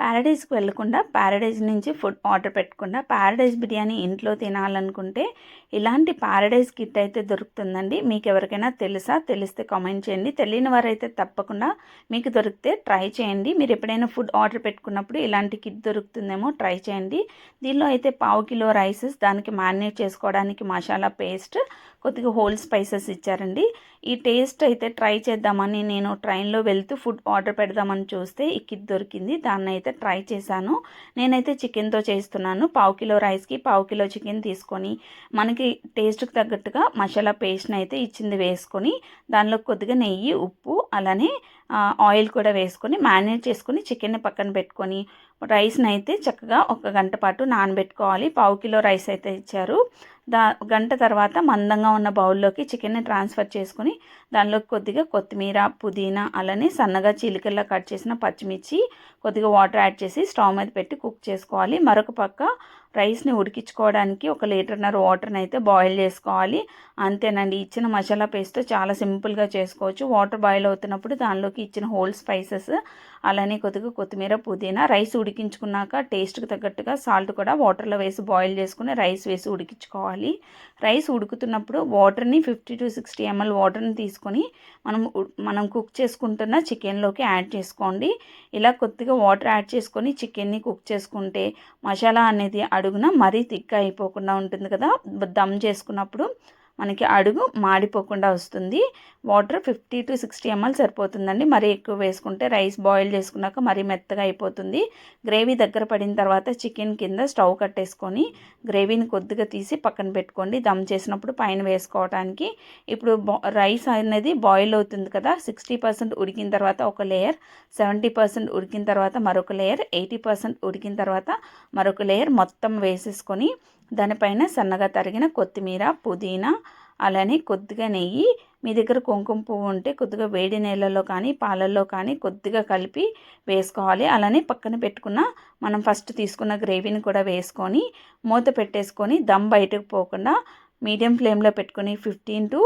ప్యారడైజ్కి వెళ్ళకుండా ప్యారడైజ్ నుంచి food order పెట్టకుండా ప్యారడైజ్ బిర్యానీ ఇంట్లో తినాలనుకుంటే ఇలాంటి ప్యారడైజ్ కిట్ అయితే దొరుకుతుందండి. మీకు ఎవరికైనా తెలుసా? తెలిస్తే కామెంట్ చేయండి. తెలియని వారైతే తప్పకుండా మీకు దొరికితే ట్రై చేయండి. మీరు ఎప్పుడైనా ఫుడ్ ఆర్డర్ పెట్టుకున్నప్పుడు ఇలాంటి కిట్ దొరుకుతుందేమో ట్రై చేయండి. దీనిలో అయితే పావు కిలో రైసెస్ దానికి మ్యారినేట్ చేసుకోవడానికి మసాలా పేస్ట్ కొద్దిగా హోల్ స్పైసెస్ ఇచ్చారండి. ఈ టేస్ట్ అయితే ట్రై చేద్దామని నేను ట్రైన్లో వెళ్తూ ఫుడ్ ఆర్డర్ పెడదామని చూస్తే ఈ కిట్ దొరికింది. దాన్ని అయితే ట్రై చేశాను. నేనైతే చికెన్తో చేస్తున్నాను. పావు కిలో రైస్కి పావు కిలో చికెన్ తీసుకొని మనకి టేస్ట్కి తగ్గట్టుగా మసాలా పేస్ట్ని అయితే ఇచ్చింది వేసుకొని దానిలో కొద్దిగా నెయ్యి ఉప్పు అలానే ఆయిల్ కూడా వేసుకొని మ్యారినేట్ చేసుకొని చికెన్ని పక్కన పెట్టుకొని రైస్ని అయితే చక్కగా ఒక గంట పాటు నానబెట్టుకోవాలి. పావు కిలో రైస్ అయితే ఇచ్చారు. దా గంట తర్వాత మందంగా ఉన్న బౌల్లోకి చికెన్ని ట్రాన్స్ఫర్ చేసుకొని దానిలోకి కొద్దిగా కొత్తిమీర పుదీనా అలానే సన్నగా చీలికల్లా కట్ చేసిన పచ్చిమిర్చి కొద్దిగా వాటర్ యాడ్ చేసి స్టవ్ మీద పెట్టి కుక్ చేసుకోవాలి. మరొక పక్క రైస్ని ఉడికించుకోవడానికి ఒక లీటర్నర వాటర్ని అయితే బాయిల్ చేసుకోవాలి. అంతేనండి ఇచ్చిన మసాలా పేస్ట్తో చాలా సింపుల్గా చేసుకోవచ్చు. వాటర్ బాయిల్ అవుతున్నప్పుడు దానిలోకి ఇచ్చిన హోల్ స్పైసెస్ అలానే కొద్దిగా కొత్తిమీర పుదీనా రైస్ ఉడికించుకున్నాక టేస్ట్కి తగ్గట్టుగా సాల్ట్ కూడా వాటర్లో వేసి బాయిల్ చేసుకుని రైస్ వేసి ఉడికించుకోవాలి. రైస్ ఉడుకుతున్నప్పుడు వాటర్ని ఫిఫ్టీ టు సిక్స్టీ ఎంఎల్ వాటర్ని తీసుకొని మనం మనం కుక్ చేసుకుంటున్న చికెన్లోకి యాడ్ చేసుకోండి. ఇలా కొద్దిగా వాటర్ యాడ్ చేసుకొని చికెన్ని కుక్ చేసుకుంటే మసాలా అనేది అడుగున మరీ థిక్ అయిపోకుండా ఉంటుంది కదా దమ్ చేసుకున్నప్పుడు మనకి అడుగు మాడిపోకుండా వస్తుంది. Water fifty to sixty ML సరిపోతుందండి. మరీ ఎక్కువ వేసుకుంటే రైస్ బాయిల్ చేసుకున్నాక మరీ మెత్తగా అయిపోతుంది. గ్రేవీ దగ్గర పడిన తర్వాత చికెన్ కింద స్టవ్ కట్టేసుకొని గ్రేవీని కొద్దిగా తీసి పక్కన పెట్టుకోండి. దమ్ చేసినప్పుడు పైన వేసుకోవడానికి ఇప్పుడు రైస్ అనేది బాయిల్ అవుతుంది కదా. సిక్స్టీ పర్సెంట్ ఉడికిన తర్వాత ఒక లేయర్ సెవెంటీ పర్సెంట్ ఉడికిన తర్వాత మరొక లేయర్ ఎయిటీ పర్సెంట్ ఉడికిన తర్వాత మరొక లేయర్ మొత్తం వేసేసుకొని దానిపైన సన్నగా తరిగిన కొత్తిమీర పుదీనా అలానే కొద్దిగా నెయ్యి మీ దగ్గర కుంకుమ పువ్వు ఉంటే కొద్దిగా వేడి నీళ్ళలో కానీ పాలల్లో కానీ కొద్దిగా కలిపి వేసుకోవాలి. అలానే పక్కన పెట్టుకున్న మనం ఫస్ట్ తీసుకున్న గ్రేవీని కూడా వేసుకొని మూత పెట్టేసుకొని దమ్ బయటకు పోకుండా మీడియం ఫ్లేమ్లో పెట్టుకొని fifteen to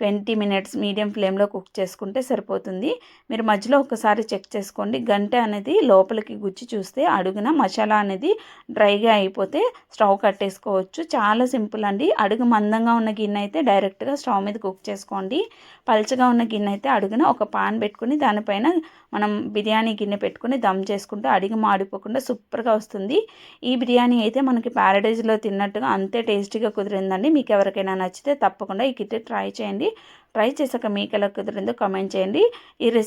twenty minutes medium ఫ్లేమ్లో కుక్ చేసుకుంటే సరిపోతుంది. మీరు మధ్యలో ఒకసారి చెక్ చేసుకోండి. గంట అనేది లోపలికి గుచ్చి చూస్తే అడుగున మసాలా అనేది డ్రైగా అయిపోతే స్టవ్ కట్టేసుకోవచ్చు. చాలా సింపుల్ అండి. అడుగు మందంగా ఉన్న గిన్నె అయితే డైరెక్ట్గా స్టవ్ మీద కుక్ చేసుకోండి. పల్చగా ఉన్న గిన్నె అయితే అడుగున ఒక పాన్ పెట్టుకుని దానిపైన మనం బిర్యానీ గిన్నె పెట్టుకుని దమ్ చేసుకుంటే అడిగి మాడిపోకుండా సూపర్గా వస్తుంది. ఈ బిర్యానీ అయితే మనకి ప్యారడైజ్లో తిన్నట్టుగా అంతే టేస్టీగా కుదిరిందండి. మీకు ఎవరికైనా నచ్చితే తప్పకుండా ఈ కిట్ ట్రై చేయండి. చేయండి ట్రై చేశాక మీకు ఎలా కుదిరిందో కామెంట్ చేయండి. ఈ రెసిపీ